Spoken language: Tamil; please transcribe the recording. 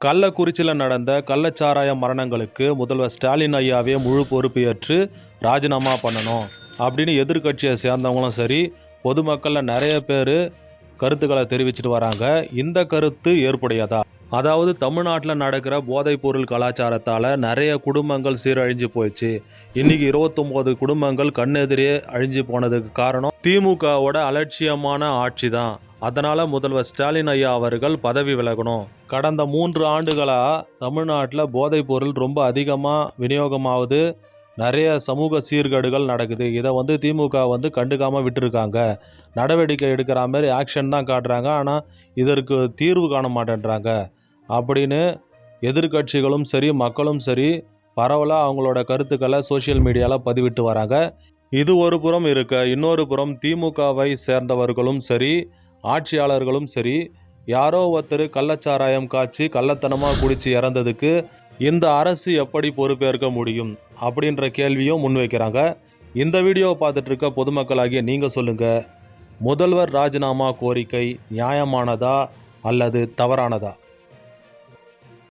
கள்ளக்குறிச்சியில் நடந்த கள்ளச்சாராய மரணங்களுக்கு முதல்வர் ஸ்டாலின் ஐயாவே முழு பொறுப்பு ஏற்று ராஜினாமா பண்ணணும் அப்படின்னு எதிர்க்கட்சியை சேர்ந்தவங்களும் சரி பொதுமக்களில் நிறைய பேர் கருத்துக்களை தெரிவிச்சிட்டு வராங்க. இந்த கருத்து ஏற்புடையதா? அதாவது தமிழ்நாட்டில் நடக்கிற போதைப்பொருள் கலாச்சாரத்தால் நிறைய குடும்பங்கள் சீரழிஞ்சு போயிடுச்சு. இன்னைக்கு இருபத்தொம்போது குடும்பங்கள் கண்ணெதிரே அழிஞ்சு போனதுக்கு காரணம் திமுகவோட அலட்சியமான ஆட்சி தான் அதனால் முதல்வர் ஸ்டாலின் ஐயா அவர்கள் பதவி விலகணும். கடந்த மூன்று ஆண்டுகளாக தமிழ்நாட்டில் போதைப்பொருள் ரொம்ப அதிகமாக விநியோகமாகுது. நிறைய சமூக சீர்கேடுகள் நடக்குது. இதை வந்து திமுக வந்து கண்டுக்காமல் விட்டுருக்காங்க. நடவடிக்கை எடுக்கிற மாதிரி ஆக்ஷன் தான் காட்டுறாங்க. ஆனால் இதற்கு தீர்வு காண மாட்டேன்றாங்க. அப்படின்னு எதிர்க்கட்சிகளும் சரி மக்களும் சரி பரவலாக அவங்களோட கருத்துக்களை சோஷியல் மீடியாவில் பதிவிட்டு வராங்க. இது ஒரு புறம் இருக்க இன்னொரு புறம் திமுகவை சேர்ந்தவர்களும் சரி ஆட்சியாளர்களும் சரி யாரோ ஒருத்தர் கள்ளச்சாராயம் காய்ச்சி கள்ளத்தனமாக குடித்து இறந்ததுக்கு இந்த அரசு எப்படி பொறுப்பேற்க முடியும் அப்படின்ற கேள்வியும் முன்வைக்கிறாங்க. இந்த வீடியோவை பார்த்துட்டு இருக்க பொதுமக்களாகிய நீங்கள் சொல்லுங்கள் முதல்வர் ராஜினாமா கோரிக்கை நியாயமானதா அல்லது தவறானதா?